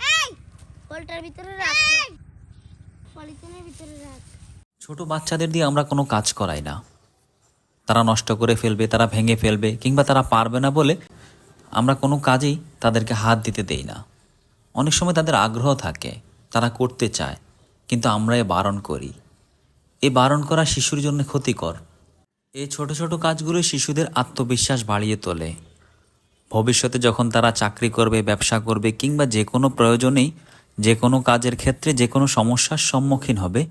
হ্যাঁ পলটার ভিতরে রাখ। পলিথিনের ভিতরে রাখ। ছোট বাচ্চাদের দিয়ে আমরা কোনো কাজ করাই না। তারা নষ্ট করে ফেলবে তারা ভেঙে ফেলবে কিংবা তারা পারবে না বলে আমরা কোনো কাজেই তাদেরকে হাত দিতে দেই না। অনেক সময় তাদের আগ্রহ থাকে, তারা করতে চায়, কিন্তু আমরা এ বারণ করি। এ বারণ করা শিশুর জন্য ক্ষতিকর। এই ছোট ছোট কাজগুলো শিশুদের আত্মবিশ্বাস বাড়িয়ে তোলে। ভবিষ্যতে যখন তারা চাকরি করবে, ব্যবসা করবে, কিংবা যে কোনো প্রয়োজনেই, যে কোনো কাজের ক্ষেত্রে যে কোনো সমস্যার সম্মুখীন হবে,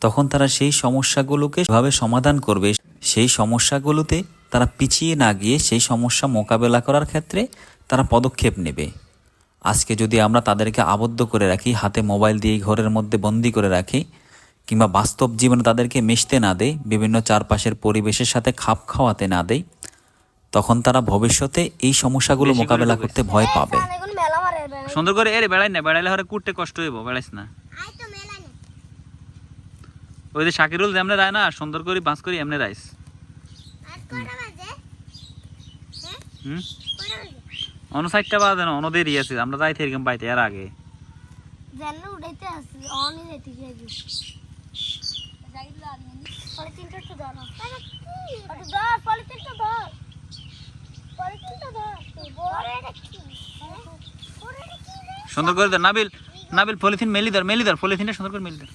তখন তারা সেই সমস্যাগুলোকে ভাবে সমাধান করবে, সেই সমস্যাগুলোতে তারা পিছিয়ে না গিয়ে সেই সমস্যা মোকাবেলা করার ক্ষেত্রে তারা পদক্ষেপ নেবে। আজকে যদি আমরা তাদেরকে আবদ্ধ করে রাখি হাতে মোবাইল দিয়ে ঘরের মধ্যে বন্দি করে রাখি কিংবা বাস্তব জীবনে তাদেরকে মিশতে না দেয় বিভিন্ন চারপাশের পরিবেশের সাথে খাপ খাওয়াতে না দেয় তখন তারা ভবিষ্যতে এই সমস্যাগুলো মোকাবেলা করতে ভয় পাবে। সুন্দর করে এর বেড়াই না বেড়াইলে হরে কুটতে কষ্ট হইব বেড়াইস না। ওই যে শাকিরুল যেমনে রায় না সুন্দর করে বাঁশ করি এমনি রাইস। আর কটা বাজে? হ্যাঁ? হুম? অন সাইডটা বাজে না অন্য দেরি আছে আমরা যাইতে এরকম বাইতে আর আগে জানলে সুন্দর করে ধর নাবিল নাবিল পলিথিন মেলি ধর মেলি ধর পলিথিনটা সুন্দর করে মেলি ধর।